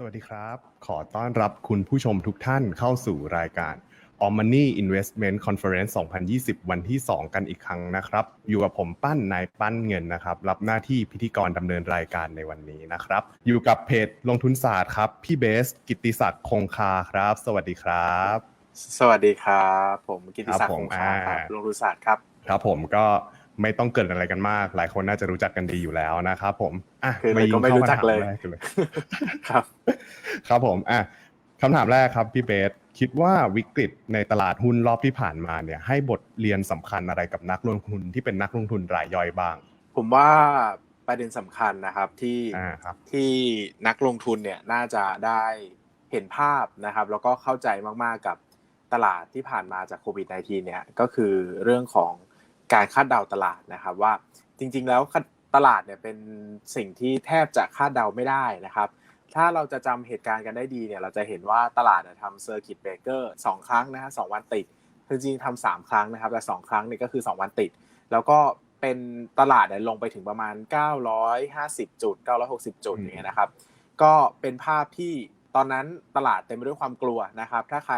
สวัสดีครับ ขอต้อนรับคุณผู้ชมทุกท่านเข้าสู่รายการ o m n y Investment Conference 2020 วันที่ 2 กันอีกครั้งนะครับ อยู่กับผมปั้นนายปั้นเงินนะครับ รับหน้าที่พิธีกรดำเนินรายการในวันนี้นะครับ อยู่กับเพจลงทุนศาสตร์ครับ พี่เบส กิตติศักดิ์คงคาครับ สวัสดีครับ สวัสดีครับ ผมกิติศักครับดิ์ผมคงคาครับอ่าลงทุนศาสตร์ครับ ครับผมก็ ไม่ต้องเกริดอะไรกันมาก หลายคนน่าจะรู้จักกันดีอยู่แล้วนะครับผมอะคือมายิงก็ไม่เข้ารู้มาจักถามเลยแรกกันเลยครับ ครับผมอะคำถามแรกครับพี่เบสคิดว่าวิกฤตในตลาดหุ้นรอบที่ผ่านมาเนี่ย ให้บทเรียนสำคัญอะไรกับนักลงทุนที่เป็นนักลงทุนรายย่อยบ้าง ผมว่าประเด็นสำคัญนะครับที่อ่าครับที่นักลงทุนเนี่ยน่าจะได้เห็นภาพนะครับ แล้วก็เข้าใจมากๆกับตลาดที่ผ่านมาจากโควิด -19 เนี่ยก็คือเรื่องของ การคาดเดาตลาดนะครับว่าจริงๆแล้วตลาดเนี่ยเป็นสิ่งที่แทบจะคาดเดาไม่ได้นะครับ ถ้าเราจะจำเหตุการณ์กันได้ดีเนี่ยเราจะเห็นว่าตลาดเนี่ยทำเซอร์กิตเบรกเกอร์สองครั้งนะฮะสองวันติดคือจริงๆทำสามครั้งนะครับแต่สองครั้งเนี่ยก็คือสองวันติด แล้วก็เป็นตลาดเนี่ยลงไปถึงประมาณ 950 จุด 960 จุดอืมอย่างเงี้ยนะครับ ก็เป็นภาพที่ตอนนั้นตลาดเต็มไปด้วยความกลัวนะครับ ถ้าใคร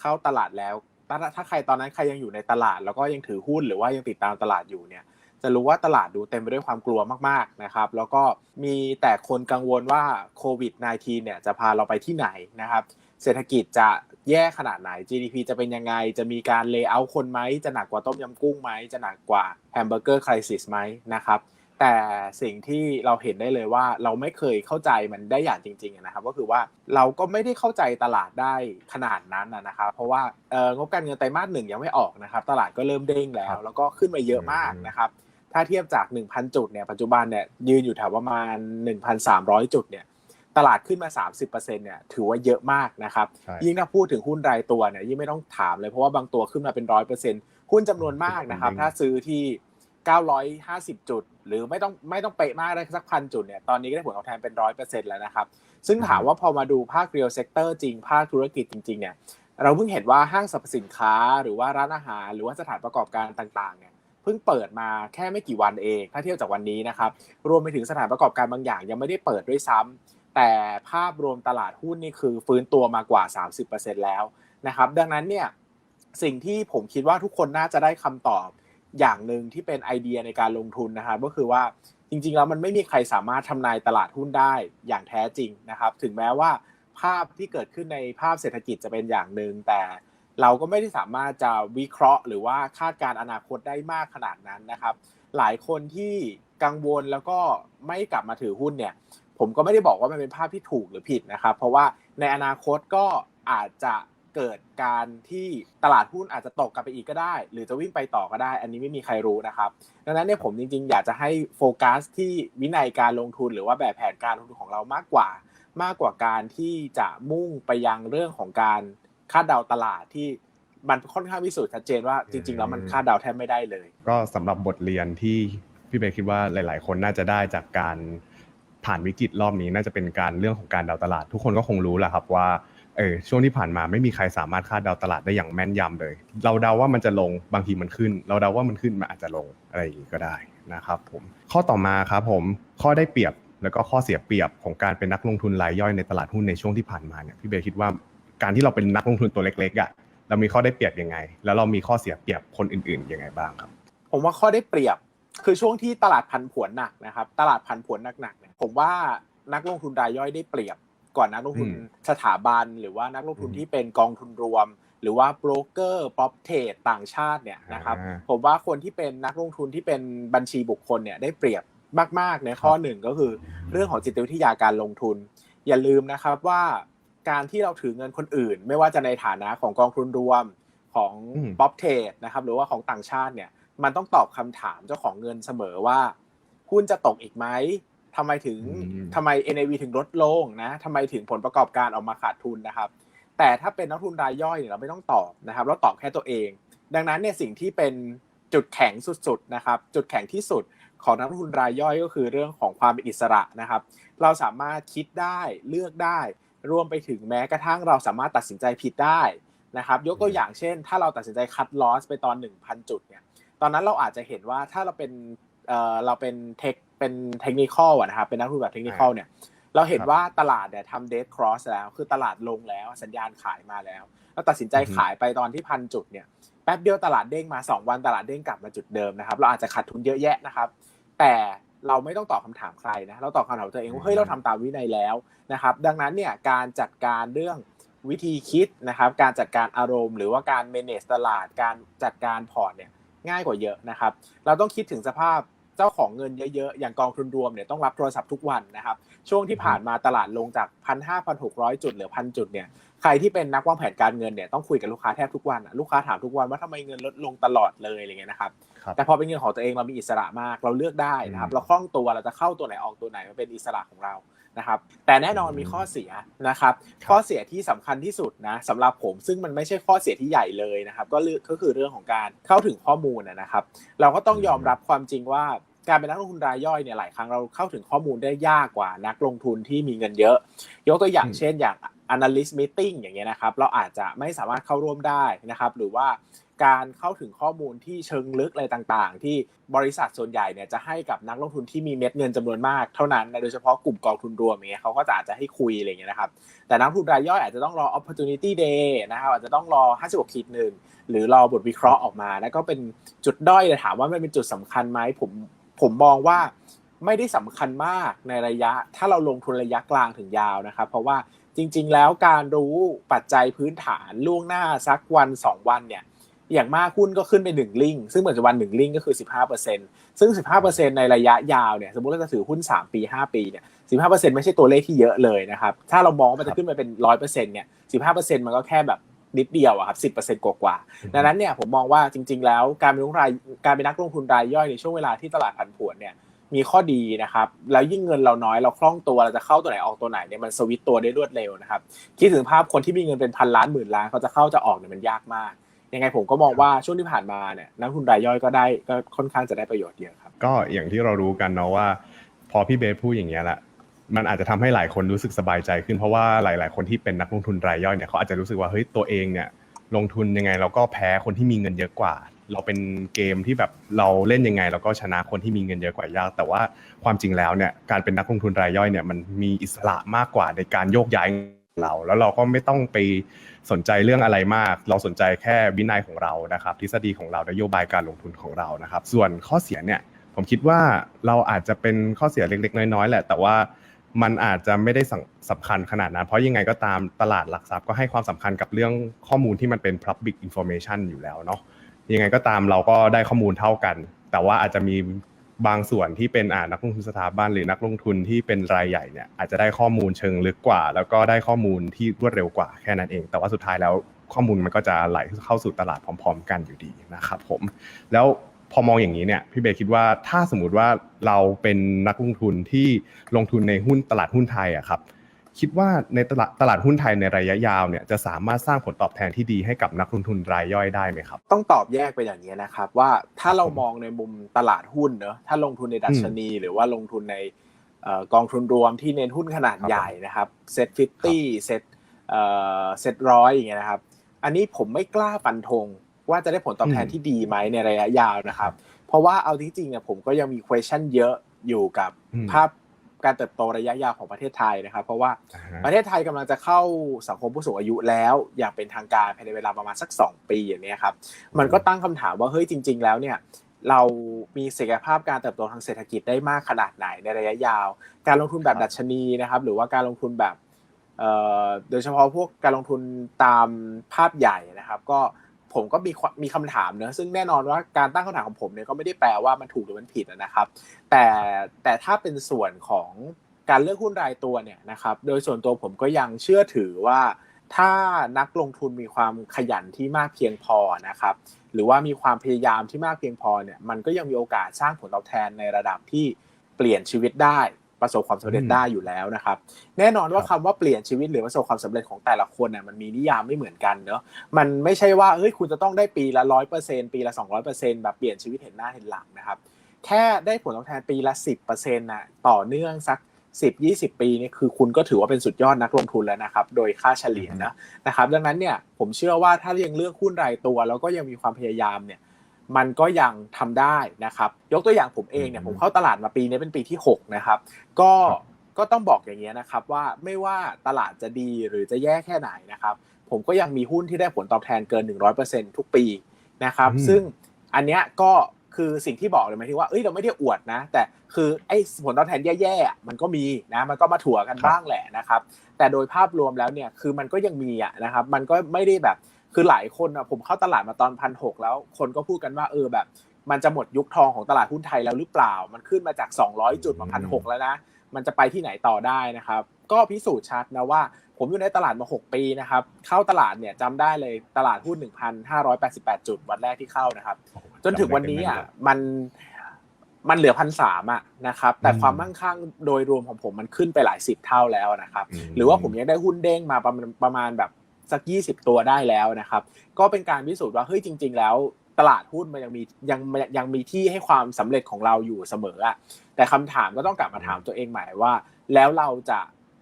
เข้าตลาดแล้ว ถ้าถ้าใครตอนนั้นใครยังอยู่ในตลาด แล้วก็ยังถือหุ้นหรือว่ายังติดตามตลาดอยู่เนี่ยจะรู้ว่าตลาดดูเต็มไปด้วยความกลัวมากๆนะครับ แล้วก็มีแต่คนกังวลว่าโควิด -19 เนี่ยจะพาเราไปที่ไหนนะครับ เศรษฐกิจจะแย่ขนาดไหน GDP จะเป็นยังไง จะมีการเล y o เอาคนไหม จะหนักกว่าต้มยำกุ้งไหม จะหนักกว่าแฮมเบอร์เกอร์คริสิสไหมนะครับ แต่สิ่งที่เราเห็นได้เลยว่าเราไม่เคยเข้าใจมันได้อย่างจริงๆนะครับ ก็คือว่าเราก็ไม่ได้เข้าใจตลาดได้ขนาดนั้นนะครับ เพราะว่าเอ่องบการเงินไตรมาสหนึ่งยังไม่ออกนะครับ ตลาดก็เริ่มเด้งแล้ครัวบแล้วก็ขึ้นมาเยอะมากนะครับ ถ้าเทียบจาก 1,000 จุดเนี่ยปัจจุบันเนี่ยยืนอยู่แถวประมาณ 1,300 จุดเนี่ยตลาดขึ้นมา 30%เนี่ยถือว่าเยอะมากนะครับใช่ยิ่งถ้าพูดถึงหุ้นรายตัวเนี่ยยิ่งไม่ต้องถามเลยเพราะว่าบางตัวขึ้นมาเป็นร้อยเปอร์เซ็นหุ้นจำนวนมากนะครับ ถ้าซื้อที่ 950 จุด หรือไม่ต้องไม่ต้องเป๊ะมากได้สักพันจุดเนี่ยตอนนี้ก็ได้ผลตอบแทนเป็นร้อยเปอร์เซ็นต์แล้วนะครับ ซึ่งถามว่าพอมาดูภาคเรียลเซกเตอร์จริง ภาคธุรกิจจริง ๆ เนี่ยเราเพิ่งเห็นว่าห้างสรรพสินค้าหรือว่าร้านอาหาร หรือว่าสถานประกอบการต่างๆเนี่ยเพิ่งเปิดมาแค่ไม่กี่วันเอง ถ้าเทียบจากวันนี้นะครับ รวมไปถึงสถานประกอบการบางอย่างยังไม่ได้เปิดด้วยซ้ำแต่ภาพรวมตลาดหุ้นนี่คือฟื้นตัวมากว่า 30%แล้วนะครับ ดังนั้นเนี่ยสิ่งที่ผมคิดว่าทุกคนน่าจะได้คำตอบ อย่างหนึ่งที่เป็นไอเดียในการลงทุนนะครับก็คือว่าจริงๆแล้วมันไม่มีใครสามารถทำนายตลาดหุ้นได้อย่างแท้จริงนะครับ ถึงแม้ว่าภาพที่เกิดขึ้นในภาพเศรษฐกิจจะเป็นอย่างหนึ่งแต่เราก็ไม่ได้สามารถจะวิเคราะห์ หรือว่าคาดการอนาคตได้มากขนาดนั้นนะครับ หลายคนที่กังวลแล้วก็ไม่กลับมาถือหุ้นเนี่ย ผมก็ไม่ได้บอกว่ามันเป็นภาพที่ถูกหรือผิดนะครับ เพราะว่าในอนาคตก็อาจจะ เกิดการที่ตลาดหุ้นอาจจะตกกลับไปอีกก็ได้ หรือจะวิ่งไปต่อก็ได้ อันนี้ไม่มีใครรู้นะครับ ดังนั้นเนี่ยผมจริงๆ อยากจะให้โฟกัสที่วินัยการลงทุนหรือว่าแบบแผนการลงทุนของเรามากกว่า มากกว่าการที่จะมุ่งไปยังเรื่องของการคาดเดาตลาดที่มันค่อนข้างพิสูจน์ชัดเจนว่าจริงๆแล้วมันคาดเดาแทบไม่ได้เลย ก็สำหรับบทเรียนที่พี่เบสคิดว่าหลาย ๆ คนน่าจะได้จากการผ่านวิกฤตรอบนี้น่าจะเป็นการเรื่องของการเดาตลาด ทุกคนก็คงรู้แหละครับว่า เออช่วงที่ผ่านมาไม่มีใครสามารถคาดเดาตลาดได้อย่างแม่นยำเลย เราเดาว่ามันจะลงบางทีมันขึ้น เราเดาว่ามันขึ้นมันอาจจะลงอะไรอย่างนี้ก็ได้นะครับผมข้อต่อมาครับผมข้อได้เปรียบแล้วก็ข้อเสียเปรียบของการเป็นนักลงทุนรายย่อยในตลาดหุ้นในช่วงที่ผ่านมาเนี่ยพี่เบสคิดว่าการที่เราเป็นนักลงทุนตัวเล็กๆอะเรามีข้อได้เปรียบยังไง แล้วเรามีข้อเสียเปรียบคนอื่นๆยังไงบ้างครับ ผมว่าข้อได้เปรียบคือช่วงที่ตลาดพันผวนหนักนะครับ ตลาดพันผวนหนักๆเนี่ยผมว่านักลงทุนรายย่อยได้เปรียบ ก่อนนักลงทุนอืมสถาบัน หรือว่านักลงทุนอืมที่เป็นกองทุนรวม หรือว่าโบรกเกอร์ป๊อปเทรดต่างชาติเนี่ยนะครับอ่าผมว่าคนที่เป็นนักลงทุนที่เป็นบัญชีบุคคลเนี่ยได้เปรียบมากๆในข้อหนึ่งก็คือ เรื่องของจิตวิทยาการลงทุน อย่าลืมนะครับว่าการที่เราถือเงินคนอื่น ไม่ว่าจะในฐานะของกองทุนรวมของอืมป๊อปเทรดนะครับหรือว่าของต่างชาติเนี่ยมันต้องตอบคำถามเจ้าของเงินเสมอว่าหุ้นจะตกอีกไหม ทำไมถึงอืมทำไม NAV ถึงลดลงนะทำไมถึงผลประกอบการออกมาขาดทุนนะครับ แต่ถ้าเป็นนักทุนรายย่อยเนี่ยเราไม่ต้องตอบนะครับเราตอบแค่ตัวเอง ดังนั้นเนี่ยสิ่งที่เป็นจุดแข็งสุดๆนะครับ จุดแข็งที่สุดของนักลงทุนรายย่อยก็คือเรื่องของความเป็นอิสระนะครับ เราสามารถคิดได้เลือกได้ รวมไปถึงแม้กระทั่งเราสามารถตัดสินใจผิดได้นะครับ ยกตัวอย่างเช่น ถ้าเราตัดสินใจคัดลอสไปตอน 1,000 จุดเนี่ยตอนนั้นเราอาจจะเห็นว่าถ้าเราเป็นเอ่อเราเป็นเทค เป็นเทคนิคอลนะครับเป็นนักลงทุนแบบเทคนิคอลเนี่ยเราเห็นว่าตลาดเนี่ยทำเดทครอสแล้วคือตลาดลงแล้วสัญญาณขายมาแล้ว แล้วตัดสินใจขายไปตอนที่พันจุดเนี่ยแป๊บเดียวตลาดเด้งมา 2 วันตลาดเด้งกลับมาจุดเดิมนะครับ เราอาจจะขาดทุนเยอะแยะนะครับ แต่เราไม่ต้องตอบคำถามใครนะเราตอบคำถามตัวเองว่าเฮ้ยเราทำตามวินัยแล้วนะครับ ดังนั้นเนี่ยการจัดการเรื่องวิธีคิดนะครับ การจัดการอารมณ์ หรือว่าการ manage ตลาดการจัดการพอร์ตเนี่ยง่ายกว่าเยอะนะครับ เราต้องคิดถึงสภาพ เจ้าของเงินเยอะๆ อย่างกองทุนรวมเนี่ยต้องรับโทรศัพท์ทุกวันนะครับ ช่วงที่ผ่านมาตลาดลงจากพันห้าพันหกร้อยจุดเหลือพันจุดเนี่ยใครที่เป็นนักวางแผนการเงินเนี่ยต้องคุยกับลูกค้าแทบทุกวันอะลูกค้าถามทุกวันว่าทำไมเงินลดลงตลอดเลยอะไรเงี้ยนะครับครับแต่พอเป็นเงินของตัวเองเรามีอิสระมากเราเลือกได้นะครับอืมเราคล่องตัวเราจะเข้าตัวไหนออกตัวไหนมันเป็นอิสระของเรา นะครับแต่แน่นอนอืมมีข้อเสียนะครับครับข้อเสียที่สำคัญที่สุดนะสำหรับผมซึ่งมันไม่ใช่ข้อเสียที่ใหญ่เลยนะครับก็เลือกก็คือเรื่องของการเข้าถึงข้อมูลนะนะครับ เราก็ต้องยอมรับความจริงว่าการเป็นนักลงทุนรายย่อยเนี่ยหลายครั้งเราเข้าถึงข้อมูลได้ยากกว่านักลงทุนที่มีเงินเยอะ ยกตัวอย่างอืมเช่นอย่าง analyst meeting อย่างเงี้ยนะครับ เราอาจจะไม่สามารถเข้าร่วมได้นะครับ หรือว่า การเข้าถึงข้อมูลที่เชิงลึกอะไรต่างๆ ที่บริษัทส่วนใหญ่เนี่ยจะให้กับนักลงทุนที่มีเม็ดเงินจำนวนมากเท่านั้นนะโดยเฉพาะกลุ่มกองทุนรวมเงี้ยเขาก็จะอาจจะให้คุยอะไรอย่างเงี้ยนะครับแต่นักทุนรายย่อยอาจจะต้องรอ opportunity day นะครับอาจจะต้องรอ 56ขีดหนึ่งหรือรอบทวิเคราะห์ออกมา แล้วก็เป็นจุดด้อยถามว่ามันเป็นจุดสำคัญไหมผมผมมองว่าไม่ได้สำคัญมากในระยะ ถ้าเราลงทุนระยะกลางถึงยาวนะครับ เพราะว่าจริง ๆ แล้วการรู้ปัจจัยพื้นฐานล่วงหน้าสักวัน 2 วันเนี่ย อย่างมากหุ้นก็ขึ้นไปหนึ่งลิงก์ซึ่งปัจจุบันหนึ่งลิงก์ก็คือ15%ซึ่ง15%ในระยะยาวเนี่ยสมมุติเราจะถือหุ้น3ปี5ปีเนี่ย15%ไม่ใช่ตัวเลขที่เยอะเลยนะครับถ้าเรามองว่ามันจะขึ้นไปเป็น100%เนี่ย15%มันก็แค่แบบนิดเดียวอะครับ10%กว่าๆดังนั้นเนี่ยผมมองว่าจริง ๆ แล้วการเป็นนักลงทุนรายการเป็นนักลงทุนรายย่อยในช่วงเวลาที่ตลาดผันผวนเนี่ยมีข้อดีนะครับแล้วยิ่งเงินเราน้อยเราคล่องตัวเราจะเข้าตัวไหนออกตัวไหนเนี่ยมันสวิตช์ตัวได้รวดเร็วนะครับคิดถึงภาพคนที่มีเงินเป็นพันล้านหมื่นล้านเขาจะเข้าจะออกเนี่ยมันยากมาก ยังไงผมก็มองว่าช่วงที่ผ่านมาเนี่ยนักลงทุนรายย่อยก็ได้ก็ค่อนข้างจะได้ประโยชน์เยอะครับ ก็อย่างที่เรารู้กันเนาะว่า พอพี่เบสพูดอย่างเงี้ยแหละมันอาจจะทำให้หลายคนรู้สึกสบายใจขึ้นเพราะว่าหลาย ๆ คนที่เป็นนักลงทุนรายย่อยเนี่ยเขาอาจจะรู้สึกว่าเฮ้ยตัวเองเนี่ยลงทุนยังไงเราก็แพ้คนที่มีเงินเยอะกว่า เราเป็นเกมที่แบบเราเล่นยังไง เราก็ชนะคนที่มีเงินเยอะกว่ายาก แต่ว่าความจริงแล้วเนี่ยการเป็นนักลงทุนรายย่อยเนี่ยมันมีอิสระมากกว่าในการโยกย้าย เรา แล้วเราก็ไม่ต้องไปสนใจเรื่องอะไรมาก เราสนใจแค่วินัยของเรานะครับ ทฤษฎีของเรานโยบายการลงทุนของเรานะครับ ส่วนข้อเสียเนี่ยผมคิดว่าเราอาจจะเป็นข้อเสียเล็กๆ น้อยๆแหละ แต่ว่ามันอาจจะไม่ได้สำสำคัญขนาดนั้น เพราะยังไงก็ตามตลาดหลักทรัพย์ก็ให้ความสำคัญกับเรื่องข้อมูลที่มันเป็น public information อยู่แล้วเนาะยังไงก็ตามเราก็ได้ข้อมูลเท่ากัน แต่ว่าอาจจะมี บางส่วนที่เป็นอ่านักลงทุนสถาบันหรือนักลงทุนที่เป็นรายใหญ่เนี่ยอาจจะได้ข้อมูลเชิงลึกกว่า แล้วก็ได้ข้อมูลที่รวดเร็วกว่าแค่นั้นเอง แต่ว่าสุดท้ายแล้วข้อมูลมันก็จะไหลเข้าสู่ตลาดพร้อม ๆ กันอยู่ดีนะครับผมแล้วพอมองอย่างนี้เนี่ยพี่เบย์คิดว่าถ้าสมมติว่าเราเป็นนักลงทุนที่ลงทุนในหุ้นตลาดหุ้นไทยอะครับ คิดว่าในตลาดตลาดหุ้นไทยในระยะยาวเนี่ยจะสามารถสร้างผลตอบแทนที่ดีให้กับนักลงทุนรายย่อยได้ไหมครับ ต้องตอบแยกไปอย่างนี้นะครับ ว่าถ้าเรามองในมุมตลาดหุ้นเนอะถ้าลงทุนในดัชนี หรือว่าลงทุนในเอ่อกองทุนรวมที่เน้นหุ้นขนาดครับใหญ่นะครับเซ็ตฟิฟตี้เซ็ตเอ่อเซ็ตร้อยอย่างเงี้ยนะครับ อันนี้ผมไม่กล้าฟันธงว่าจะได้ผลตอบแทนอืมที่ดีไหมในระยะยาวนะครับ เพราะว่าเอาที่จริงเนี่ยผมก็ยังมี question เยอะอยู่กับอืมภาพ การเติบโตระยะยาวของประเทศไทยนะครับ เพราะว่าอ่าฮะประเทศไทยกำลังจะเข้าสังคมผู้สูงอายุแล้วอย่างเป็นทางการภายในเวลาประมาณสัก 2 ปีอย่างนี้ยครับมันก็ตั้งคำถามว่าเฮ้ยจริง ๆ แล้วเนี่ยเรามีศักยภาพการเติบโตทางเศรษฐกิจได้มากขนาดไหนในระยะยาว การลงทุนแบบครับดัชนีนะครับ หรือว่าการลงทุนแบบเอ่อโดยเฉพาะพวกการลงทุนตามภาพใหญ่นะครับ ก็ ผมก็มีมมีคำถามเนอะซึ่งแน่นอนว่าการตั้งคำถามของผมเนี่ยก็ไม่ได้แปลว่ามันถูกหรือมันผิดนะครับ แต่แต่ถ้าเป็นส่วนของการเลือกหุ้นรายตัวเนี่ยนะครับโดยส่วนตัวผมก็ยังเชื่อถือว่า ถ้านักลงทุนมีความขยันที่มากเพียงพอนะครับหรือว่ามีความพยายามที่มากเพียงพอเนี่ยมันก็ยังมีโอกาสสร้างผลตอบแทนในระดับที่เปลี่ยนชีวิตได้ ประสบความสำเร็จอืมได้อยู่แล้วนะครับ แน่นอนว่าครัคำบว่าเปลี่ยนชีวิตหรือประสบความสำเร็จของแต่ละคนน่ะมันมีนิยามไม่เหมือนกันเนอะมันไม่ใช่ว่าเฮ้ยคุณจะต้องได้ปีละร้อยเปอร์เซ็นปีละสองร้อยเปอร์เซ็นแบบเปลี่ยนชีวิตเห็นหน้าเห็นหลังนะครับ แค่ได้ผลตอบแทนปีละสิบเปอร์เซ็นต์นะต่อเนื่องสักสิบยี่สิบปีนี่คือคุณก็ถือว่าเป็นสุดยอดนักลงทุนแล้วนะครับ โดยค่าเฉลี่ยนะนะครับ ดังนั้นเนี่ยผมเชื่อว่าถ้ายังเลือกหุ้นรายตัว แล้วก็ยังมีความพยายามเนี่ย มันก็ยังทำได้นะครับ ยกตัวอย่างผมเองเนี่ยอืมผมเข้าตลาดมาปีนี้เป็นปีที่ 6 นะครับ ก็ครับก็ต้องบอกอย่างนี้ยนะครับว่าไม่ว่าตลาดจะดีหรือจะแย่แค่ไหนนะครับ ผมก็ยังมีหุ้นที่ได้ผลตอบแทนเกิน 100%ทุกปีนะครับอืมซึ่งอันเนี้ยก็คือสิ่งที่บอกเลยหมายถึงว่าเอ้ยเราไม่ได้อวดนะ แต่คือไอ้ผลตอบแทนแย่ๆอะมันก็มีนะมันก็มาถั่วกันบ้างแหละนะครับ แต่โดยภาพรวมแล้วเนี่ยคือมันก็ยังมีอะนะครับ มันก็ไม่ได้แบบ คือหลายคนอะผมเข้าตลาดมาตอนพันหแล้ว คนก็พูดกันว่าเออแบบ มันจะหมดยุคทองของตลาดหุ้นไทยแล้วหรือเปล่า มันขึ้นมาจาก 200 จุดมาพันหแล้วนะมันจะไปที่ไหนต่อได้นะครับ ก็พิสูจน์ชัดนะว่า ผมอยู่ในตลาดมา 6 ปีนะครับ เข้าตลาดเนี่ยจำได้เลยตลาดหุ้น 1,588 จุดวันแรกที่เข้านะครับโอ้โหจนถึงวันนี้อะจำได้มันมันเหลือพันสามอะนะครับ แต่อืมความมั่งคั่งโดยรวมของผมมันขึ้นไปหลายสิบเท่าแล้วนะครับอืมหรือว่าผมยังได้หุ้นเด้งมาประมาณประมาณแบบ สักยี่สิบตัวได้แล้วนะครับ ก็เป็นการพิสูจน์ว่าเฮ้ยจริง ๆ แล้วตลาดหุ้นมันยังมียังยังมีที่ให้ความสำเร็จของเราอยู่เสมออะแต่คำถามก็ต้องกลับมาถามตัวเองใหม่ว่า แล้วเราจะ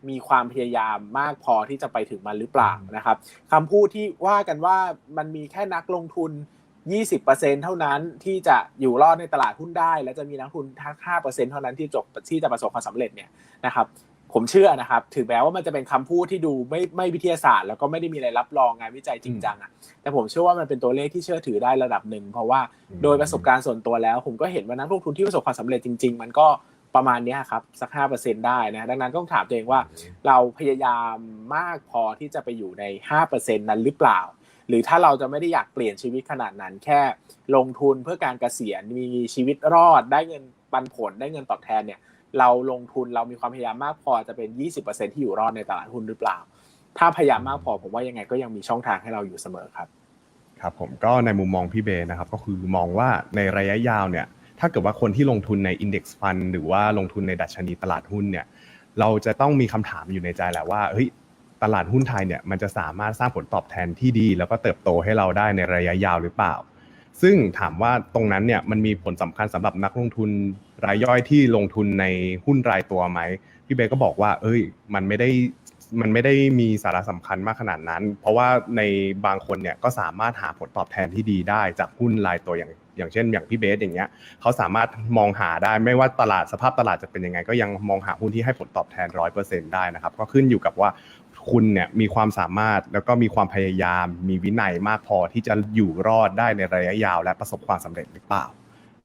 มีความพยายามมากพอที่จะไปถึงมันหรือเปล่านะครับคำพูดที่ว่ากันว่ามันมีแค่นักลงทุน 20%เท่านั้นที่จะอยู่รอดในตลาดหุ้นได้ และจะมีนักทุนทั้ง5%เท่านั้นที่จบที่จะประสบความสำเร็จเนี่ยนะครับ ผมเชื่อนะครับ ถึงแม้ว่ามันจะเป็นคำพูดที่ดูไม่ไม่วิทยาศาสตร์ แล้วก็ไม่ได้มีอะไรรับรองงานวิจัยจริงจังอะแต่ผมเชื่อว่ามันเป็นตัวเลขที่เชื่อถือได้ระดับหนึ่ง เพราะว่าโดยประสบการณ์ส่วนตัวแล้ว ผมก็เห็นว่านักลงทุนที่ประสบความสำเร็จจริง ๆ มันก็ประมาณเนี้ยครับสักห้าเปอร์เซ็นได้นะดังนั้นต้องถามตัวเองว่า เราพยายามมากพอที่จะไปอยู่ในห้าเปอร์เซ็นนั้นหรือเปล่า หรือถ้าเราจะไม่ได้อยากเปลี่ยนชีวิตขนาดนั้น แค่ลงทุนเพื่อการเกษียณมีชีวิตรอดได้เงินปันผลได้เงินตอบแทนเนี่ย เราลงทุนเรามีความพยายามมากพอจะเป็น 20%ที่อยู่รอดในตลาดหุ้นหรือเปล่า ถ้าพยายามมากพอผมว่ายังไงก็ยังมีช่องทางให้เราอยู่เสมอครับ ครับผมก็ในมุมมองพี่เบนะครับก็คือมองว่าในระยะยาวเนี่ยถ้าเกิดว่าคนที่ลงทุนใน Index Fund หรือว่าลงทุนในดัชนีตลาดหุ้นเนี่ยเราจะต้องมีคำถามอยู่ในใจแหละว่าเฮ้ยตลาดหุ้นไทยเนี่ยมันจะสามารถสร้างผลตอบแทนที่ดี แล้วก็เติบโตให้เราได้ในระยะยาวหรือเปล่า ซึ่งถามว่าตรงนั้นเนี่ยมันมีผลสำคัญสำหรับนักลงทุนรายย่อยที่ลงทุนในหุ้นรายตัวไหมพี่เบก็บอกว่า เอ้ย มันไม่ได้มันไม่ได้มีสาระสำคัญมากขนาดนั้น เพราะว่าในบางคนเนี่ยก็สามารถหาผลตอบแทนที่ดีได้จากหุ้นรายตัวอย่างอย่างเช่น อย่างพี่เบสอย่างเงี้ยเขาสามารถมองหาได้ไม่ว่าตลาดสภาพตลาดจะเป็นยังไง ก็ยังมองหาหุ้นที่ให้ผลตอบแทนร้อยเปอร์เซ็นได้นะครับก็ขึ้นอยู่กับว่า คุณเนี่ยมีความสามารถแล้วก็มีความพยายาม มีวินัยมากพอที่จะอยู่รอดได้ในระยะยาว และประสบความสำเร็จหรือเปล่า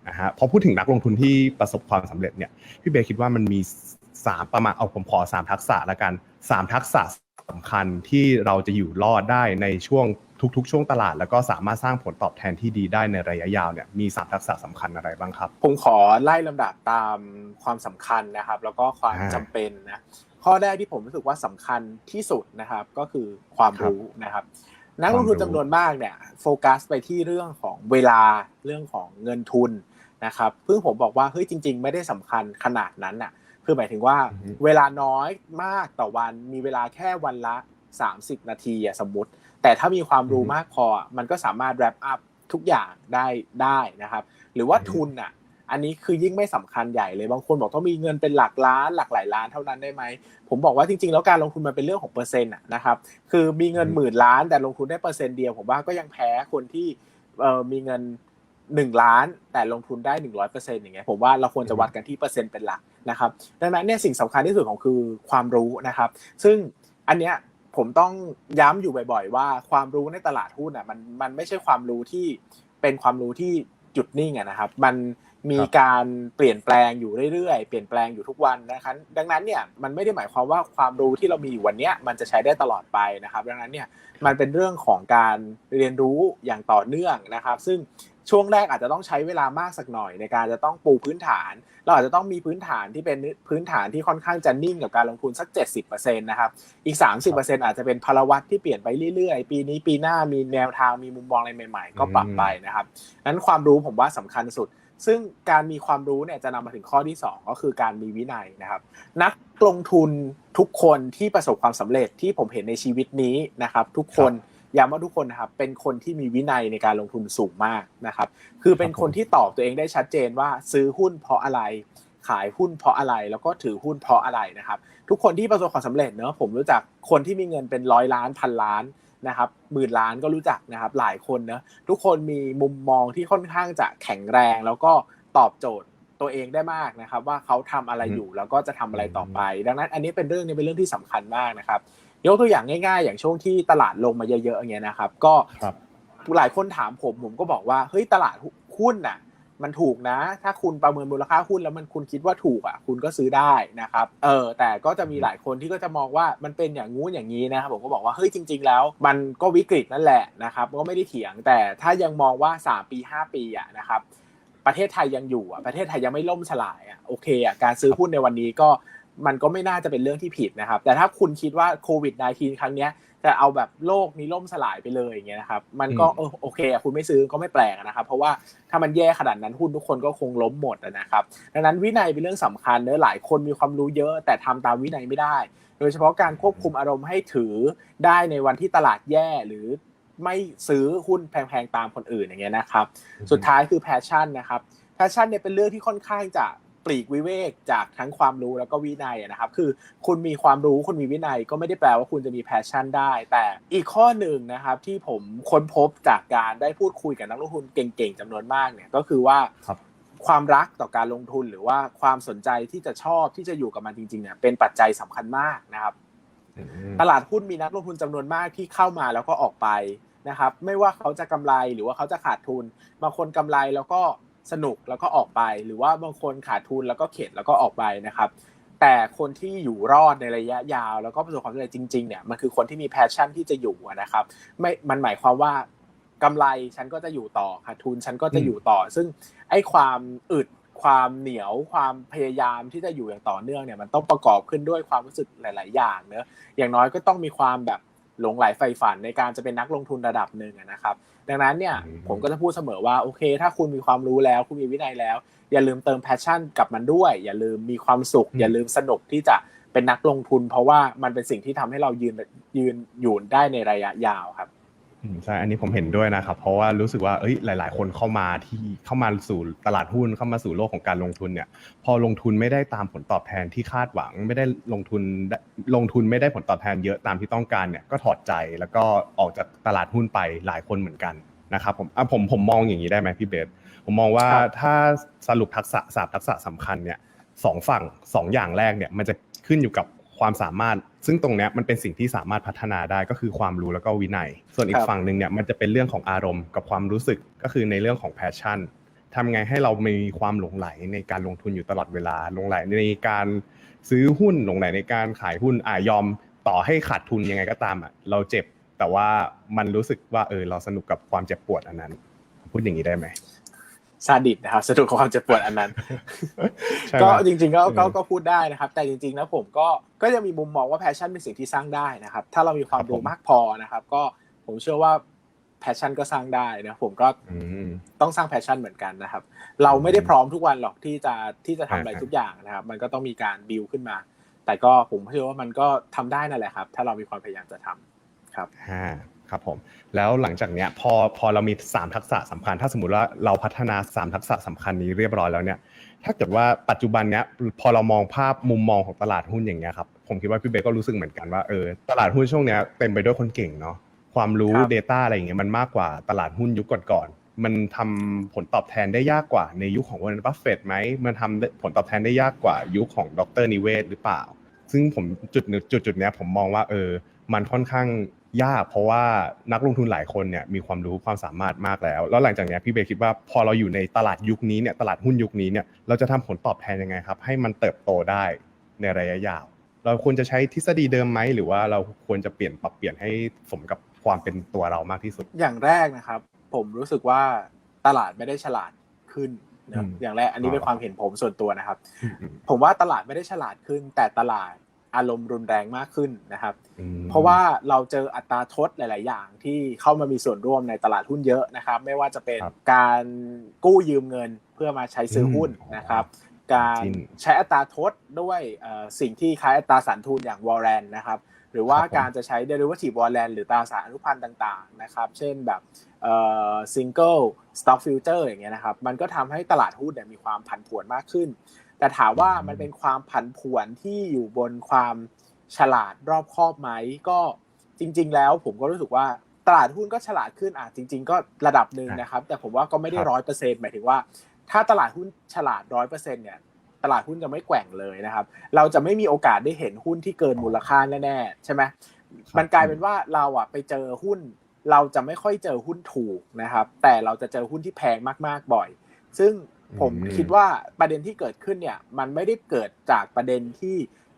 นะฮะพอพูดถึงนักลงทุนที่ประสบความสำเร็จเนี่ยพี่เบย์คิดว่ามันมีสามประมาณเอาผมขอสามทักษะละกันสามทักษะสำคัญที่เราจะอยู่รอดได้ในช่วงทุกๆ ช่วงตลาด แล้วก็สามารถสร้างผลตอบแทนที่ดีได้ในระยะยาวเนี่ยมีสามทักษะสำคัญอะไรบ้างครับ ผมขอไล่ลำดับตามความสำคัญนะครับ แล้วก็ความอ่าจำเป็นนะ ข้อแรกที่ผมรู้สึกว่าสำคัญที่สุดนะครับ ก็คือความรู้นะครับ นักลงทุนความรู้จำนวนมากเนี่ยโฟกัสไปที่เรื่องของเวลาเรื่องของเงินทุนนะครับเพิ่งผมบอกว่าเฮ้ยจริง ๆ ไม่ได้สำคัญขนาดนั้นน่ะคือหมายถึงว่าอือฮึเวลาน้อยมากต่อวันมีเวลาแค่วันละ 30 นาทีอะสมมติ แต่ถ้ามีความรู้มากพออะมันก็สามารถ wrap up ทุกอย่างได้ได้นะครับ หรือว่าทุนอะ อันนี้คือยิ่งไม่สำคัญใหญ่เลยบางคนบอกต้องมีเงินเป็นหลักล้านหลักหลายล้านเท่านั้นได้ไหมผมบอกว่าจริงๆ แล้วการลงทุนมันเป็นเรื่องของเปอร์เซ็นต์อะนะครับคือมีเงินอืมหมื่นล้านแต่ลงทุนได้เปอร์เซ็นต์เดียวผมว่าก็ยังแพ้คนที่เอ่อมีเงินหนึ่งล้านแต่ลงทุนได้หนึ่งร้อยเปอร์เซ็นต์อย่างเงี้ยผมว่าเราควรจะวัดกันที่เปอร์เซ็นต์เป็นหลักนะครับดังนั้นเนี่ยสิ่งสำคัญที่สุดของคือความรู้นะครับ ซึ่งอันเนี้ยผมต้องย้ำอยู่บ่อย ๆ ว่าความรู้ในตลาดหุ้นอะมันมันไม่ใช่ความรู้ที่เป็นความรู้ที่หยุดนิ่งอะนะครับ มัน มีครับการเปลี่ยนแปลงอยู่เรื่อยๆ เปลี่ยนแปลงอยู่ทุกวันนะครับดังนั้นเนี่ยมันไม่ได้หมายความว่าความรู้ที่เรามีอยู่วันเนี้ยมันจะใช้ได้ตลอดไปนะครับ ดังนั้นเนี่ยมันเป็นเรื่องของการเรียนรู้อย่างต่อเนื่องนะครับ ซึ่งช่วงแรกอาจจะต้องใช้เวลามากสักหน่อยในการจะต้องปูพื้นฐาน เราอาจจะต้องมีพื้นฐานที่เป็นพื้นฐานที่ค่อนข้างจะนิ่งกับการลงทุนสัก 70%นะครับ อีก 30%อาจจะเป็นพลวัตที่เปลี่ยนไปเรื่อยๆ ปีนี้ปีหน้ามีแนวทางมีมุมมองอะไรใหม่ ๆ ก็ปรับไปนะครับนั้นความรู้ผมว่าสำคัญสุด ซึ่งการมีความรู้เนี่ยจะนำมาถึงข้อที่ 2 ก็คือการมีวินัยนะครับ นักลงทุนทุกคนที่ประสบความสำเร็จที่ผมเห็นในชีวิตนี้นะครับ ทุกคนย้ำว่าทุกคนนะครับเป็นคนที่มีวินัยในการลงทุนสูงมากนะครับ คือเป็นคนที่ตอบตัวเองได้ชัดเจนว่าซื้อหุ้นเพราะอะไรขายหุ้นเพราะอะไรแล้วก็ถือหุ้นเพราะอะไรนะครับ ทุกคนที่ประสบความสำเร็จเนอะผมรู้จักคนที่มีเงินเป็นร้อยล้านพันล้าน นะครับหมื่นล้านก็รู้จักนะครับหลายคนเนอะทุกคนมีมุมมองที่ค่อนข้างจะแข็งแรง แล้วก็ตอบโจทย์ตัวเองได้มากนะครับ ว่าเขาทำอะไรอยู่แล้วก็จะทำอะไรต่อไป ดังนั้นอันนี้เป็นเรื่องนี้เป็นเรื่องที่สำคัญมากนะครับยกตัวอย่างง่าย ๆ อย่างช่วงที่ตลาดลงมาเยอะๆอย่างเงี้ยนะครับ ก็ครับหลายคนถามผมผมก็บอกว่าเฮ้ยตลาดหุ้นน่ะ มันถูกนะ ถ้าคุณประเมินมูลค่าหุ้นแล้วมันคุณคิดว่าถูกอะ คุณก็ซื้อได้นะครับ เออ แต่ก็จะมีหลายคนที่ก็จะมองว่ามันเป็นอย่างงู้นอย่างนี้นะครับ ผมก็บอกว่าเฮ้ยจริง ๆ แล้ว มันก็วิกฤตนั่นแหละนะครับ ก็ไม่ได้เถียง แต่ถ้ายังมองว่า 3 ปี 5 ปีอะนะครับ ประเทศไทยยังอยู่อะ ประเทศไทยยังไม่ล่มสลายอะ โอเคอะ การซื้อหุ้นในวันนี้ก็มันก็ไม่น่าจะเป็นเรื่องที่ผิดนะครับ แต่ถ้าคุณคิดว่าโควิด -19 ครั้งเนี้ย จะเอาแบบโลกนี้ล่มสลายไปเลยอย่างเงี้ยนะครับ มันก็เออโอเคอะคุณไม่ซื้อก็ไม่แปลกนะครับ เพราะว่าถ้ามันแย่ขนาดนั้นหุ้นทุกคนก็คงล้มหมดนะครับ ดังนั้นวินัยเป็นเรื่องสำคัญเนอะหลายคนมีความรู้เยอะ แต่ทำตามวินัยไม่ได้ โดยเฉพาะการควบคุมอารมณ์ให้ถือได้ในวันที่ตลาดแย่หรือไม่ซื้อหุ้นแพงๆตามคนอื่นอย่างเงี้ยนะครับ สุดท้ายคือแพชชั่นนะครับแพชชั่นเนี่ยเป็นเรื่องที่ค่อนข้างจะ ปลีกวิเวกจากทั้งความรู้แล้วก็วินัยนะครับ คือคุณมีความรู้คุณมีวินัยก็ไม่ได้แปลว่าคุณจะมีแพชชั่นได้ แต่อีกข้อหนึ่งนะครับที่ผมค้นพบจากการได้พูดคุยกับนักลงทุนเก่งๆจำนวนมากเนี่ยก็คือว่าครับความรักต่อการลงทุนหรือว่าความสนใจที่จะชอบที่จะอยู่กับมันจริงๆเนี่ยเป็นปัจจัยสำคัญมากนะครับอืมตลาดหุ้นมีนักลงทุนจำนวนมากที่เข้ามาแล้วก็ออกไปนะครับ ไม่ว่าเขาจะกำไรหรือว่าเขาจะขาดทุน บางคนกำไรแล้วก็ สนุกแล้วก็ออกไป หรือว่าบางคนขาดทุนแล้วก็เข็ดแล้วก็ออกไปนะครับ แต่คนที่อยู่รอดในระยะยาว แล้วก็ประสบความสำเร็จจริงๆเนี่ยมันคือคนที่มีแพชชั่นที่จะอยู่อะนะครับ ไม่มันหมายความว่ากำไรฉันก็จะอยู่ต่อขาดทุนฉันก็จะอยู่ต่อ ซึ่งไอ้ความอึดความเหนียวความพยายามที่จะอยู่อย่างต่อเนื่องเนี่ยมันต้องประกอบขึ้นด้วยความรู้สึกหลาย ๆ อย่างเนอะอย่างน้อยก็ต้องมีความแบบหลงไหลใฝ่ฝันในการจะเป็นนักลงทุนระดับหนึ่งอะนะครับ ดังนั้นเนี่ยอืมผมก็จะพูดเสมอว่าโอเค ถ้าคุณมีความรู้แล้ว คุณมีวินัยแล้ว อย่าลืมเติมแพชชั่นกับมันด้วย อย่าลืมมีความสุข อย่าลืมสนุกที่จะเป็นนักลงทุน เพราะว่ามันเป็นสิ่งที่ทำให้เรายืนยืนอยู่ได้ในระยะยาวครับอืม ใช่ อันนี้ผมเห็นด้วยนะครับ เพราะว่ารู้สึกว่า เอ้ย หลาย ๆ คนเข้ามาที่เข้ามาสู่ตลาดหุ้น เข้ามาสู่โลกของการลงทุนเนี่ย พอลงทุนไม่ได้ตามผลตอบแทนที่คาดหวัง ไม่ได้ลงทุนได้ลงทุนไม่ได้ผลตอบแทนเยอะตามที่ต้องการเนี่ย ก็ถอดใจแล้วก็ออกจากตลาดหุ้นไปหลายคนเหมือนกันนะครับผมอะผมผมมองอย่างนี้ได้ไหมพี่เบส ผมมองว่าครับถ้าสรุปทักษะสามทักษะสำคัญเนี่ยสองฝั่งสองอย่างแรกเนี่ยมันจะขึ้นอยู่กับ ความสามารถ ซึ่งตรงเนี้ยมันเป็นสิ่งที่สามารถพัฒนาได้ก็คือความรู้แล้วก็วินัย ส่วนอีคกรับฝั่งหนึ่งเนี่ยมันจะเป็นเรื่องของอารมณ์กับความรู้สึกก็คือในเรื่องของแพชชั่นทำไงให้เรามีความหลงไหลในการลงทุนอยู่ตลอดเวลาหลงไหลในการซื้อหุ้นหลงไหลในการขายหุ้นอ่ายอมต่อให้ขาดทุนยังไงก็ตามอะเราเจ็บแต่ว่ามันรู้สึกว่าเออเราสนุกกับความเจ็บปวดอันนั้น พูดอย่างนี้ได้ไหม ซาดิสนะครับสนุกกับความเจ็บปวดอันนั้นใช่ไหมก็จริง ๆ ก็ก็เออก็พูดได้นะครับ แต่จริงๆแล้วผมก็ก็ยังมีมุมมองว่าแพชชั่นเป็นสิ่งที่สร้างได้นะครับ ถ้าเรามีความครับผมรู้มากพอนะครับ ก็ผมเชื่อว่าแพชชั่นก็สร้างได้นะผมก็อืมต้องสร้างแพชชั่นเหมือนกันนะครับ เราไม่ได้พร้อมทุกวันหรอกที่จะที่จะทำอะไรอ่าทุกอย่างนะครับ มันก็ต้องมีการบิวขึ้นมา แต่ก็ผมเชื่อว่ามันก็ทำได้นั่นแหละครับ ถ้าเรามีความพยายามจะทำครับอ่าครับผม แล้วหลังจากเนี้ยพอพอเรามี 3 ทักษะสำคัญ ถ้าสมมติว่าเราพัฒนา 3 ทักษะสำคัญนี้เรียบร้อยแล้วเนี่ยถ้าเกิดว่าปัจจุบันเนี้ยพอเรามองภาพมุมมองของตลาดหุ้นอย่างเงี้ยครับผมคิดว่าพี่เบสก็รู้สึกเหมือนกันว่าเออตลาดหุ้นช่วงเนี้ยเต็มไปด้วยคนเก่งเนาะความรู้ครับ Data อะไรอย่างเงี้ยมันมากกว่าตลาดหุ้นยุคก่อนๆมันทำผลตอบแทนได้ยากกว่าในยุคของวอร์เรนบัฟเฟตไหมมันทำได้ผลตอบแทนได้ยากกว่ายุคของดรนิเวศหรือเปล่า ซึ่งผมจุดหนึ่งจุดจุดเนี้ยผมมองว่าเออมันค่อนข้าง ยากเพราะว่านักลงทุนหลายคนเนี่ยมีความรู้ความสามารถมากแล้ว แล้วหลังจากเนี้ยพี่เบย์คิดว่าพอเราอยู่ในตลาดยุคนี้เนี่ยตลาดหุ้นยุคนี้เนี่ยเราจะทำผลตอบแทนยังไงครับ ให้มันเติบโตได้ในระยะยาว เราควรจะใช้ทฤษฎีเดิมไหมหรือว่าเราควรจะเปลี่ยนปรับเปลี่ยนให้สมกับความเป็นตัวเรามากที่สุด อย่างแรกนะครับ ผมรู้สึกว่าตลาดไม่ได้ฉลาดขึ้นนะอืมอย่างแรกอันนี้เป็นอ๋อความเห็นผมส่วนตัวนะครับอืมอืมผมว่าตลาดไม่ได้ฉลาดขึ้น แต่ตลาด อารมณ์รุนแรงมากขึ้นนะครับอืมเพราะว่าเราเจออัตราทดหลาย ๆ อย่างที่เข้ามามีส่วนร่วมในตลาดหุ้นเยอะนะครับ ไม่ว่าจะเป็นครับการกู้ยืมเงินเพื่อมาใช้ซื้ออมหุ้นนะครับ การจริงใช้อัตราทดด้วยเอ่อสิ่งที่คล้ายอัตราสารทุนอย่างวอลเลนนะครับหรือว่าครับผมการจะใช้ derivative warrant หรือตราสารอนุพันธ์ต่างๆนะครับ เช่นแบบเอ่อ single stock future อย่างเงี้ยนะครับ มันก็ทำให้ตลาดหุ้นเนี่ยมีความผันผวนมากขึ้น แต่ถามว่ามันเป็นความผันผวนที่อยู่บนความฉลาดรอบคอบไหมก็จริง ๆ แล้วผมก็รู้สึกว่าตลาดหุ้นก็ฉลาดขึ้นอะจริง ๆ ก็ระดับหนึ่งนะครับ แต่ผมว่าก็ไม่ได้ครับร้อยเปอร์เซ็นต์หมายถึงว่า ถ้าตลาดหุ้นฉลาดร้อยเปอร์เซ็นเนี่ยตลาดหุ้นจะไม่แกว่งเลยนะครับ เราจะไม่มีโอกาสได้เห็นหุ้นที่เกินมูลค่าแน่ๆใช่ไหมมันกลายเป็นว่าเราอะไปเจอหุ้น เราจะไม่ค่อยเจอหุ้นถูกนะครับ แต่เราจะเจอหุ้นที่แพงมากๆบ่อย ซึ่ง ผมอืมคิดว่าประเด็นที่เกิดขึ้นเนี่ยมันไม่ได้เกิดจากประเด็นที่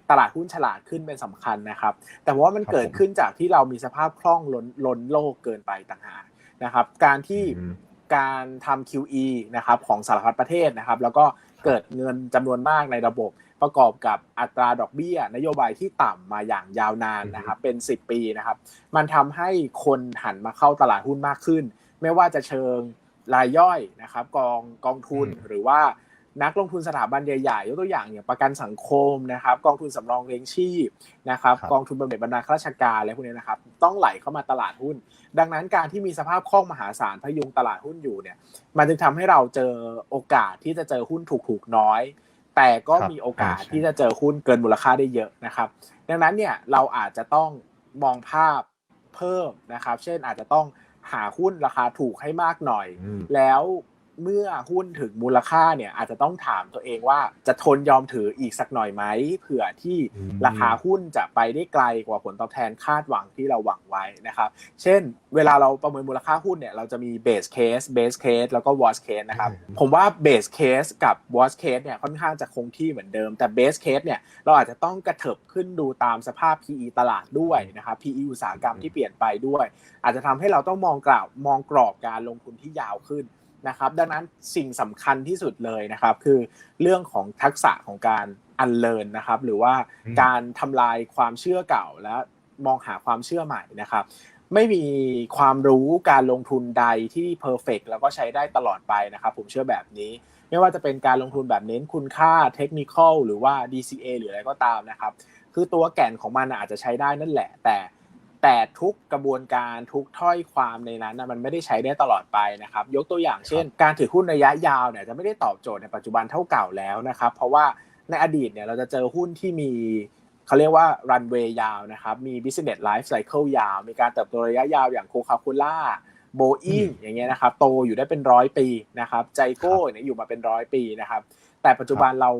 ตลาดหุ้นฉลาดขึ้นเป็นสำคัญนะครับ แต่ว่ามันเกิดขึ้นจากที่เรามีสภาพคล่องล้นล้นโลกเกินไปต่างหากนะครับ การที่อืมการทำ QE นะครับของสารพัดประเทศนะครับ แล้วก็เกิดเงินจำนวนมากในระบบประกอบกับอัตราดอกเบี้ย นโยบายที่ต่ำมาอย่างยาวนานนะครับ เป็น 10 ปีนะครับ มันทำให้คนหันมาเข้าตลาดหุ้นมากขึ้น ไม่ว่าจะเชิง รายย่อยนะครับกองกองทุนอืมหรือว่านักลงทุนสถาบันใหญ่ๆยกตัวอย่างอย่างประกันสังคมนะครับ กองทุนสำรองเลี้ยงชีพนะครับครับกองทุนบำเหน็จบำนาญข้าราชการอะไรพวกนี้นะครับ ต้องไหลเข้ามาตลาดหุ้น ดังนั้นการที่มีสภาพคล่องมหาศาลพยุงตลาดหุ้นอยู่เนี่ย มันจึงทำให้เราเจอโอกาสที่จะเจอหุ้นถูกๆน้อย แต่ก็ครับมีโอกาสอ่าใช่ที่จะเจอหุ้นเกินมูลค่าได้เยอะนะครับ ดังนั้นเนี่ยเราอาจจะต้องมองภาพเพิ่มนะครับ เช่นอาจจะต้อง หาหุ้นราคาถูกให้มากหน่อยอืมแล้ว เมื่อหุ้นถึงมูลค่าเนี่ยอาจจะต้องถามตัวเองว่าจะทนยอมถืออีกสักหน่อยไหมเผื่อที่อืมราคาหุ้นจะไปได้ไกลกว่าผลตอบแทนคาดหวังที่เราหวังไว้นะครับเช่น เวลาเราประเมินมูลค่าหุ้นเนี่ยเราจะมี base case base case แล้วก็ worst case นะครับอืมผมว่า base case กับ worst case เนี่ยค่อนข้างจะคงที่เหมือนเดิมแต่ base case เนี่ยเราอาจจะต้องกระเถิบขึ้นดูตามสภาพ PE ตลาดด้วยนะครับ PE อุตสาหกรรมที่เปลี่ยนไปด้วย อาจจะทำให้เราต้องมองกล่าวมองกรอบการลงทุนที่ยาวขึ้น นะครับดังนั้นสิ่งสำคัญที่สุดเลยนะครับ คือเรื่องของทักษะของการอันเลินนะครับ หรือว่าอืมการทำลายความเชื่อเก่าและมองหาความเชื่อใหม่นะครับ ไม่มีความรู้การลงทุนใดที่เพอร์เฟกแล้วก็ใช้ได้ตลอดไปนะครับ ผมเชื่อแบบนี้ ไม่ว่าจะเป็นการลงทุนแบบเน้นคุณค่าเทคนิคหรือว่า DCA หรืออะไรก็ตามนะครับ คือตัวแก่นของมันน่ะอาจจะใช้ได้นั่นแหละ แต่ แต่ทุกกระบวนการทุกถ้อยความในนั้นนะมันไม่ได้ใช้ได้ตลอดไปนะครับ ยกตัวอย่างเช่น การถือหุ้นระยะยาวเนี่ยจะไม่ได้ตอบโจทย์ในปัจจุบันเท่าเก่าแล้วนะครับ เพราะว่าในอดีตเนี่ยเราจะเจอหุ้นที่มีเขาเรียกว่า runway ยาวนะครับ มี business life cycle ยาว มีการเติบโตระยะยาวอย่าง Coca-Cola โบอิงอย่างเงี้ยนะครับโตอยู่ได้เป็นร้อยปีนะครับ ใจโก้เนี่ยอยู่มาเป็นร้อยปีนะครับ แต่ปัจจุบันเรา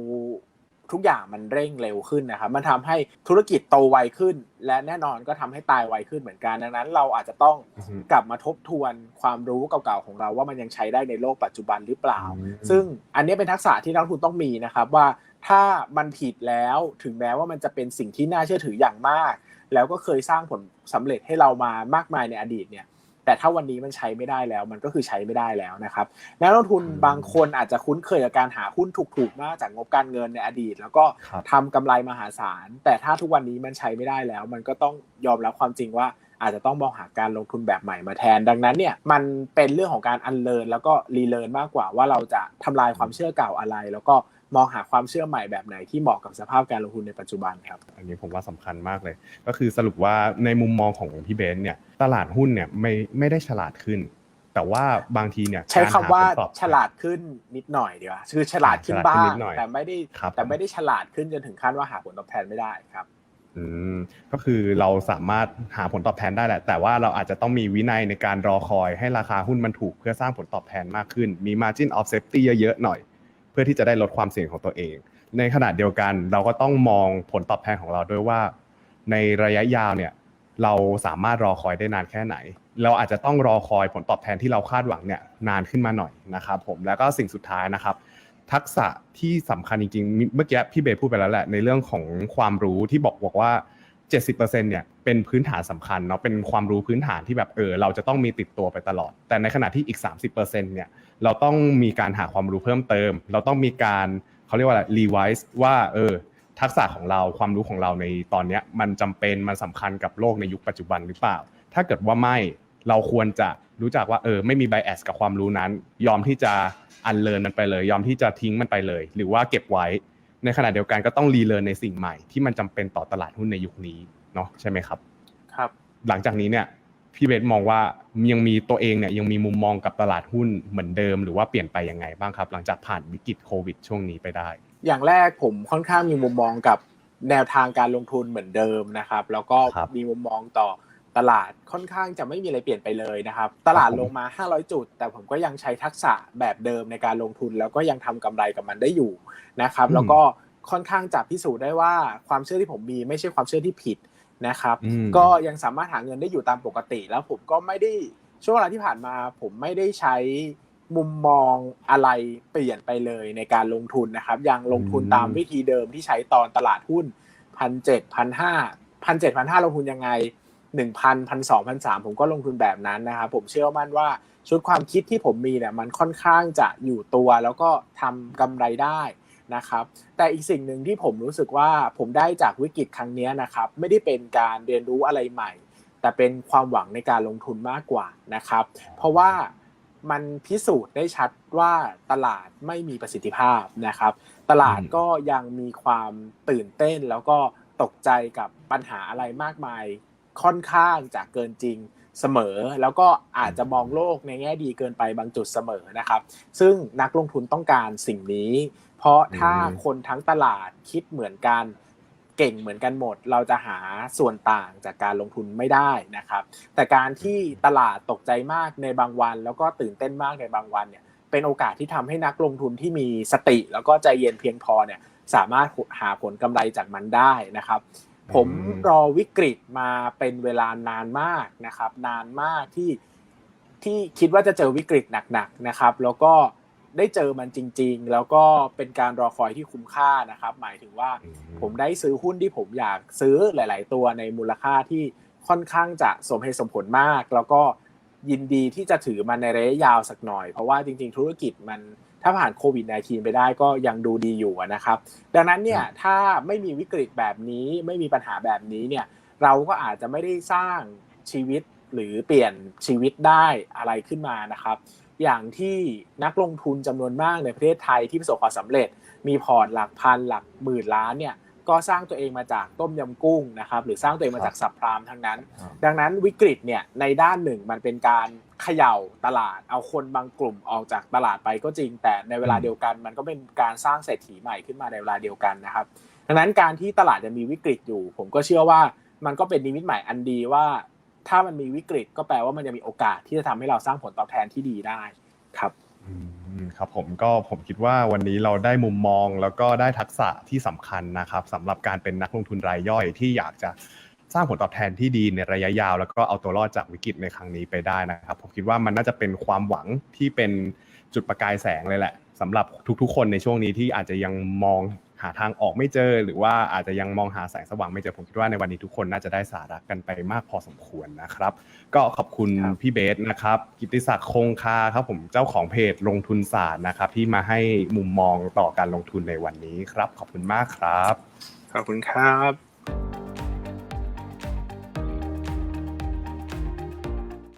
ทุกอย่างมันเร่งเร็วขึ้นนะครับมันทำให้ธุรกิจโตไวขึ้น และแน่นอนก็ทำให้ตายไวขึ้นเหมือนกัน ดังนั้นเราอาจจะต้องอือฮึกลับมาทบทวนความรู้เก่าๆของเราว่ามันยังใช้ได้ในโลกปัจจุบันหรือเปล่าอืมซึ่งอันนี้เป็นทักษะที่นักลงทุนต้องมีนะครับว่าถ้ามันผิดแล้วถึงแม้ว่ามันจะเป็นสิ่งที่น่าเชื่อถืออย่างมาก แล้วก็เคยสร้างผลสำเร็จให้เรามามากมายในอดีตเนี่ย แต่ถ้าวันนี้มันใช้ไม่ได้แล้ว มันก็คือใช้ไม่ได้แล้วนะครับนักลงทุนอืมบางคนอาจจะคุ้นเคยกับการหาหุ้นถูกๆมากจากงบการเงินในอดีต แล้วก็ครับทำกำไรมหาศาล แต่ถ้าทุกวันนี้มันใช้ไม่ได้แล้ว มันก็ต้องยอมรับความจริงว่าอาจจะต้องมองหาการลงทุนแบบใหม่มาแทน ดังนั้นเนี่ยมันเป็นเรื่องของการอันเลินแล้วก็รีเลินมากกว่าว่าเราจะทำลายความเชื่อเก่าอะไร แล้วก็ มองหาความเชื่อใหม่แบบไหนที่เหมาะกับสภาพการลงทุนในปัจจุบันครับ อันนี้ผมว่าสำคัญมากเลย ก็คือสรุปว่าในมุมมองของพี่เบนซ์เนี่ยตลาดหุ้นเนี่ยไม่ไม่ได้ฉลาดขึ้น แต่ว่าบางทีเนี่ยใช้คำว่าการหผลตอบแทนฉลาดขึ้นนิดหน่อยดีกว่าคือฉลาดขึ้นฉลาดขึ้นบ้านิงดหน่อยแต่ไม่ได้ครับแต่ไม่ได้ฉลาดขึ้นจนถึงขั้นว่าหาผลตอบแทนไม่ได้ครับอืมก็คือเราสามารถหาผลตอบแทนได้แหละ แต่ว่าเราอาจจะต้องมีวินัยในการรอคอยให้ราคาหุ้นมันถูกเพื่อสร้างผลตอบแทนมากขึ้น มี margin of safety เยอะๆหน่อยเพื่อที่จะได้ลดความเสี่ยงของตัวเอง ในขณะเดียวกันเราก็ต้องมองผลตอบแทนของเราด้วยว่า ในระยะยาวเนี่ยเราสามารถรอคอยได้นานแค่ไหน เราอาจจะต้องรอคอยผลตอบแทนที่เราคาดหวังเนี่ยนานขึ้นมาหน่อยนะครับผมแล้วก็สิ่งสุดท้ายนะครับ ทักษะที่สำคัญจริงๆ เมื่อกี้พี่เบย์พูดไปแล้วแหละในเรื่องของความรู้ที่บอกบอกว่า 70%เนี่ยเป็นพื้นฐานสำคัญเนาะเป็นความรู้พื้นฐานที่แบบเออเราจะต้องมีติดตัวไปตลอด แต่ในขณะที่อีก 30%เนี่ยเราต้องมีการหาความรู้เพิ่มเติม เราต้องมีการเขาเรียกว่าอะไรรีไวซ์ว่าเออทักษะของเราความรู้ของเราในตอนเนี้ยมันจำเป็นมันสำคัญกับโลกในยุคปัจจุบันหรือเปล่า ถ้าเกิดว่าไม่เราควรจะรู้จักว่าเออไม่มีไบแอสกับความรู้นั้น ยอมที่จะอันเลินมันไปเลย ยอมที่จะทิ้งมันไปเลย หรือว่าเก็บไว้ ในขณะเดียวกันก็ต้องรีเลิร์นในสิ่งใหม่ที่มันจำเป็นต่อตลาดหุ้นในยุคนี้เนาะใช่ไหมครับ ครับ หลังจากนี้เนี่ยพี่เบสมองว่ายังมีตัวเองเนี่ยยังมีมุมมองกับตลาดหุ้นเหมือนเดิม หรือว่าเปลี่ยนไปยังไงบ้างครับ หลังจากผ่านวิกฤตโควิดช่วงนี้ไปได้ อย่างแรกผมค่อนข้างมีมุมมองกับแนวทางการลงทุนเหมือนเดิมนะครับ แล้วก็ครับมีมุมมองต่อ ตลาดค่อนข้างจะไม่มีอะไรเปลี่ยนไปเลยนะครับ ตลาดลงมา 500 จุด แต่ผมก็ยังใช้ทักษะแบบเดิมในการลงทุน แล้วก็ยังทำกำไรกับมันได้อยู่นะครับอืมแล้วก็ค่อนข้างจะพิสูจน์ได้ว่าความเชื่อที่ผมมีไม่ใช่ความเชื่อที่ผิดนะครับอืมก็ยังสามารถหาเงินได้อยู่ตามปกติ แล้วผมก็ไม่ได้ช่วงเวลาที่ผ่านมา ผมไม่ได้ใช้มุมมองอะไรเปลี่ยนไปเลยในการลงทุนนะครับ ยังลงทุนตามวิธีเดิมที่ใช้ตอนตลาดหุ้นพันเจ็ดพันห้าพันเจ็ดพันห้าลงทุนยังไง หนึ่งพันพันสองพันสามผมก็ลงทุนแบบนั้นนะครับผมเชื่อมั่นว่าชุดความคิดที่ผมมีเนี่ยมันค่อนข้างจะอยู่ตัวแล้วก็ทำกำไรได้นะครับ แต่อีกสิ่งหนึ่งที่ผมรู้สึกว่าผมได้จากวิกฤตครั้งนี้นะครับ ไม่ได้เป็นการเรียนรู้อะไรใหม่ แต่เป็นความหวังในการลงทุนมากกว่านะครับ เพราะว่ามันพิสูจน์ได้ชัดว่าตลาดไม่มีประสิทธิภาพนะครับ ตลาดก็ยังมีความตื่นเต้นแล้วก็ตกใจกับปัญหาอะไรมากมาย ค่อนข้างจะเกินจริงเสมอ แล้วก็อาจจะมองโลกในแง่ดีเกินไปบางจุดเสมอนะครับ ซึ่งนักลงทุนต้องการสิ่งนี้ เพราะถ้าคนทั้งตลาดคิดเหมือนกันเก่งเหมือนกันหมด เราจะหาส่วนต่างจากการลงทุนไม่ได้นะครับ แต่การที่ตลาดตกใจมากในบางวัน แล้วก็ตื่นเต้นมากในบางวันเนี่ยเป็นโอกาสที่ทำให้นักลงทุนที่มีสติ แล้วก็ใจเย็นเพียงพอเนี่ยสามารถหาผลกำไรจากมันได้นะครับ ผมรอวิกฤตมาเป็นเวลานานมากนะครับ นานมากที่ที่คิดว่าจะเจอวิกฤตหนักๆนะครับ แล้วก็ได้เจอมันจริง ๆ แล้วก็เป็นการรอคอยที่คุ้มค่านะครับ หมายถึงว่าผมได้ซื้อหุ้นที่ผมอยากซื้อหลาย ๆ ตัวในมูลค่าที่ค่อนข้างจะสมเหตุสมผลมาก แล้วก็ยินดีที่จะถือมันในระยะยาวสักหน่อย เพราะว่าจริง ๆ ธุรกิจมัน ถ้าผ่านโควิด -19 ไปได้ก็ยังดูดีอยู่อะนะครับ ดังนั้นเนี่ยถ้าไม่มีวิกฤตแบบนี้ไม่มีปัญหาแบบนี้เนี่ยเราก็อาจจะไม่ได้สร้างชีวิตหรือเปลี่ยนชีวิตได้อะไรขึ้นมานะครับ อย่างที่นักลงทุนจำนวนมากในประเทศไทยที่ประสบความสำเร็จ มีพอร์ตหลักพันหลักหมื่นล้านเนี่ยก็สร้างตัวเองมาจากต้มยำกุ้งนะครับหรือสร้างตัวเองมาจากสับพรามทั้งนั้นครับดังนั้นวิกฤตเนี่ยในด้านหนึ่งมันเป็นการ เขย่าตลาด เอาคนบางกลุ่มออกจากตลาดไปก็จริง แต่ในเวลาอืมเดียวกัน มันก็เป็นการสร้างเศรษฐีใหม่ขึ้นมาในเวลาเดียวกันนะครับ ดังนั้นการที่ตลาดจะมีวิกฤตอยู่ ผมก็เชื่อว่ามันก็เป็นนิมิตใหม่อันดีว่า ถ้ามันมีวิกฤตก็แปลว่ามันจะมีโอกาสที่จะทำให้เราสร้างผลตอบแทนที่ดีได้ครับอืมครับผมก็ผมคิดว่าวันนี้เราได้มุมมองแล้วก็ได้ทักษะที่สำคัญนะครับสำหรับการเป็นนักลงทุนรายย่อยที่อยากจะ สร้างผลตอบแทนที่ดีในระยะยาว แล้วก็เอาตัวรอดจากวิกฤตในครั้งนี้ไปได้นะครับ ผมคิดว่ามันน่าจะเป็นความหวังที่เป็นจุดประกายแสงเลยแหละสำหรับทุกๆ คนในช่วงนี้ที่อาจจะยังมองหาทางออกไม่เจอ หรือว่าอาจจะยังมองหาแสงสว่างไม่เจอผมคิดว่าในวันนี้ทุกคนน่าจะได้สาระกันไปมากพอสมควรนะครับ ก็ขอบคุณคพี่เบสนะครับ กิติศักดิ์คงคาครับ ผมเจ้าของเพจลงทุนศาสตร์นะครับ ที่มาให้มุมมองต่อการลงทุนในวันนี้ครับ ขอบคุณมากครับ ขอบคุณครับ